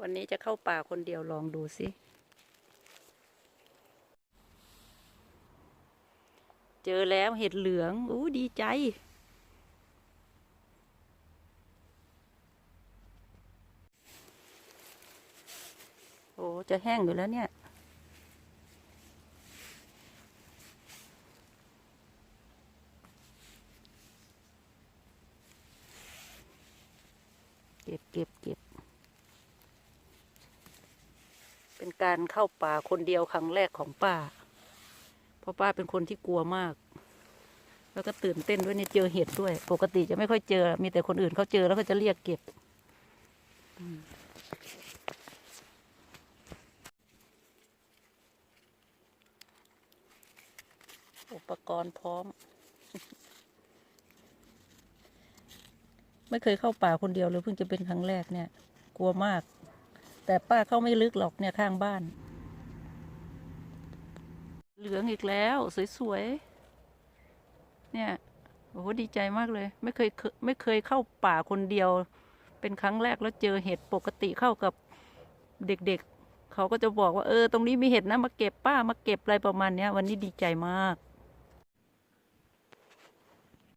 วันนี้จะเข้าป่าคนเดียวลองดูสิ เจอแล้วเห็ดเหลือง อู้ดีใจ โอ้ จะแห้งอยู่แล้วเนี่ยเก็บเก็บเก็บ เป็นการเข้าป่าคนเดียวครั้งแรกของป้า เพราะป้าเป็นคนที่กลัวมาก แล้วก็ตื่นเต้นด้วยเนี่ยเจอเห็ดด้วย ปกติจะไม่ค่อยเจอ มีแต่คนอื่นเขาเจอแล้วก็จะเรียกเก็บอุปกรณ์พร้อม ไม่เคยเข้าป่าคนเดียวเลยเพิ่งจะเป็นครั้งแรกเนี่ย กลัวมาก แต่ป้าเข้าไม่ลึกหรอกเนี่ยข้างบ้าน เหลืองอีกแล้วสวยๆ เนี่ยโอ้โหดีใจมากเลย ไม่เคยไม่เคยเข้าป่าคนเดียว เป็นครั้งแรกแล้วเจอเห็ดปกติเข้ากับเด็กๆเขาก็จะบอกว่าเออ ตรงนี้มีเห็ดนะมาเก็บป้ามาเก็บอะไรประมาณเนี้ยวันนี้ดีใจมาก